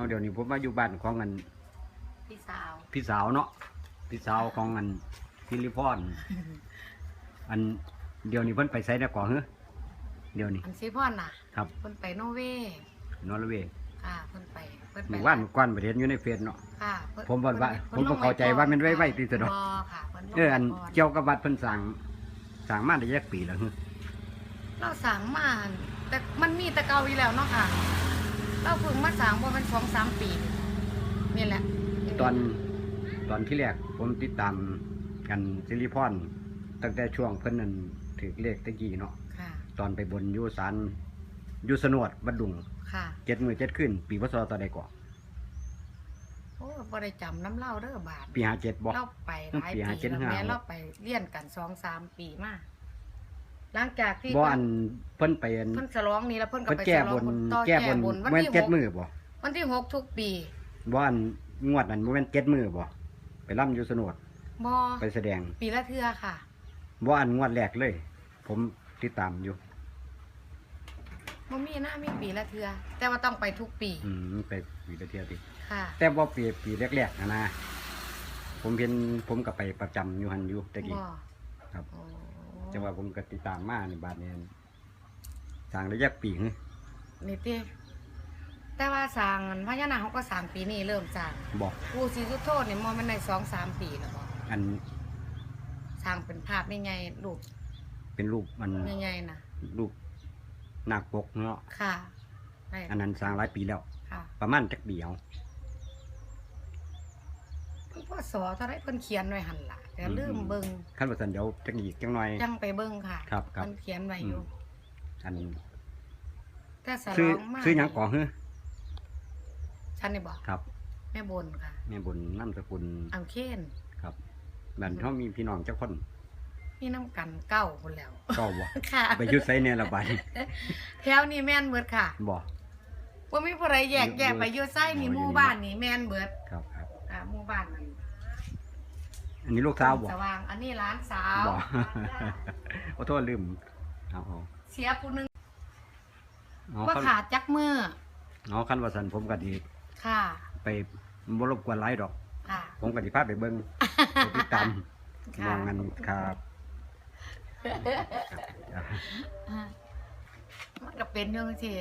เอาเดี๋ยวนี้ผมมาอยู่บ้านของอันพี่สาว พี่สาวเนาะพี่สาวของอันพิริพรอันเดี๋ยวนี้เพิ่นไปไสได้ก่อนเหรอเดี๋ยวนี้อันซีพ่อนน่ะครับเพิ่นไปโนเวย์นอร์เวย์ค่ะเพิ่นไปเพิ่นไปหมู่บ้านก่อนประเทศอยู่ในเฟซเนาะค่ะเพิ่นผมว่าว่าพิ่ผมก็เข้าใจว่ามันไว้ไว้ที่สุดเนาะบ่ค่ะเพิ่นลงเอออันก่เกี่ยวกับวัดเพิ่นสั่งสั่งมาได้ยักปีแล้วเหรอเราสั่งมาแต่มันมีแต่เก่าอยู่แล้วเนาะค่ะ เราเพิ่งมาสั่งบ่มัน2-3ปี นี่แหละตอนตอนที่แรกผมติดตามกันซิริพรตั้งแต่ช่วงเพิ่นนั่นถือเลขตะกี้เนาะค่ะ ตอนไปบนอยูสารอยูสนวดบัดดุงค่ะ เจ็ดมือเจ็ดขึ้น ปีพศต่อใดก่อนโอ้บ่ได้จำน้ำเล่าเด้อบาดปีห้าเจ็ดบ่เราไปหลายปีปีหาเจ็ดแล้วห้าแม่เราไปเรียนกัน2-3ปีมา หลังจากที่บ่อันเพิ่นไปอันเพิ่นฉลองนี่แล้วเพิ่นก็เพิ่นไปแก้ฉลบองนต่อแก้บนวันแม่นที่เจ็ดหกมือบ่วันที่หกทุกปีบ่อันงวดนั้นบ่แม่นเจ็ดมือบ่ไปร่ำอยู่สนวดบ่ไปแสดงปีละเทื่อค่ะ บ่อันงวดแรกเลย ผมติดตามอยู่บ่มีนะมีปีละเทื่อแต่ว่าต้องไปทุกปีอืมไปปีละเที่ยวติค่ะ แต่บ่ปีปีแรกๆนะนะผมเห็นผมก็ไปประจำอยู่หันอยู่ตะกี้ บ่ครับ โอ้ จังว่าผมก็ติดตามมาในบาดนี้สร้างระยะปีหึนี่ติแต่ว่าสร้างพญานาคเขาก็สร้างปีนี้เริ่มสร้างบอกปู่ศรีสุโธนี่มอมันใน2-3ปีแล้วบ่อันสร้างเป็นภาพใหญ่ๆรูปเป็นรูปมันใหญ่ๆน่ะรูปนาคปกเนาะค่ะได้อันนั้นสร้างหลายปีแล้วค่ะประมาณจักปีเอา เพิ่นพ่อสอเท่าไรเพิ่นเขียนไว้หั่นล่ะแต่ลืมเบิ่งขั้นว่าสันเดี๋ยวจักอีกจังหน่อย จังไปเบิ่งค่ะครับครับ เพิ่นเขียนไว้อยู่อันแต่สลซื้อองมาซื้อหยังก่อเฮ้อฉันนี่บอกครับแม่บนค่ะแม่บุญน้ำสกุลอังเคนครับบันเขามีพี่น้องเจ้าคนมีน้ำกันเก้าคนแล้ว ก็บ่ ค่ะไปอยุดไซเนี่ยละบาดแถวนี้แม่นเบิดค่ะบ่ ว่ามีผู้ใดแยกอยู่แยกไปอยู่ไส้นี่อยู่หมู่นี่บ้านนี่แม่นเบิด ครับครับ อ่าหมู่บ้านนั่นอันนี้ลูกสาวบ่สว่าง อันนี้ร้านสาวบ่ขอโทษลืมเอาเอาเสียผู้หนึงเอาว่าคันขาดจักมือเอาคันว่าสันผมก็ดีค่ะ ไปบ่รบกวนหลายดอก ค่ะ ผมก็สิพาไปเบิ่ง ไปติดตามมค่ะองกันครับอ่ามันก็เป็นอยังที่